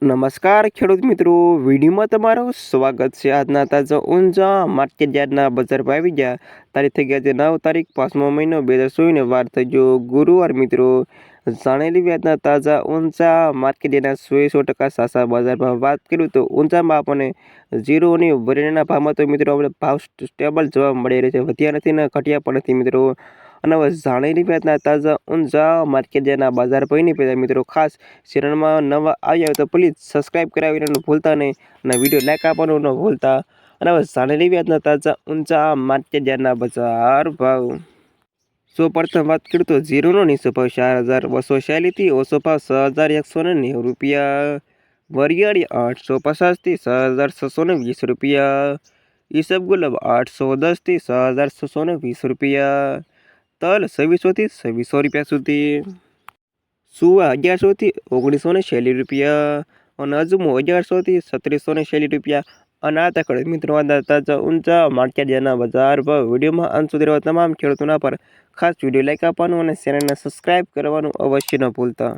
નમસ્કાર ખેડૂત મિત્રો, વિડીયોમાં તમારું સ્વાગત છે આજના તાજા ઊંઝા માર્કેટ યાર્ડના બજાર ભાવ ગયા તારીખ થઈ ગયા છે નવ તારીખ, પાંચમો મહિનો બે હજાર સોળને વાર થઈ ગયો ગુરુવાર મિત્રો, જાણેલી વ્યાજના તાજા ઊંચા માર્કેટ યાર્ડના સો સો ટકા સાસા બજાર ભાવ વાત કર્યું તો ઊંચામાં આપણને જીરો અને વરિયાળીના ભાવમાં તો મિત્રો આપણે ભાવ સ્ટેબલ જોવા મળી રહ્યો છે. વધ્યા નથી ને ઘટ્યા પણ નથી મિત્રો. અને હવે જાણેલી વ્યાજના તાજા ઊંઝા માર્કેટ યાર્ડના બજાર ભાઈની પહેલાં મિત્રો, ખાસ ચેનલમાં નવા આવ્યા તો પ્લીઝ સબસ્ક્રાઈબ કરાવીને ભૂલતા નહીં અને વીડિયો લાઈક આપવાનું ન ભૂલતા. અને હવે જાણેલી વ્યાજના તાજા ઊંચા માર્કેટ બજાર ભાવ. સો પ્રથમ વાત કરું તો ઝીરોનો નીચો ભાવ ચાર હજાર બસો શૈલીથી ઓછો ભાવ છ હજાર એકસો ને નેવું રૂપિયા. વરિયાળી આઠસો પચાસથી છ હજાર છસો ને વીસ રૂપિયા. ઈસબ ગુલાબ આઠસો દસથી છ હજાર છસો ને વીસ રૂપિયા. તલ છવ્વીસોથી છવ્વીસો રૂપિયા સુધી. સુવા અગિયારસોથી ઓગણીસો ને છેલ્લી રૂપિયા. અને અજમો અગિયારસોથી સત્રીસો ને છેલ્લી રૂપિયા. અને આ તકડે મિત્રો ઊંચા માર્કેટ જેના બજાર ભાવ વિડીયોમાં અંત સુધી રહેવા તમામ ખેડૂતોના પર ખાસ વીડિયો લાઈક આપવાનું અને ચેનલને સબસ્ક્રાઈબ કરવાનું અવશ્ય ન ભૂલતા.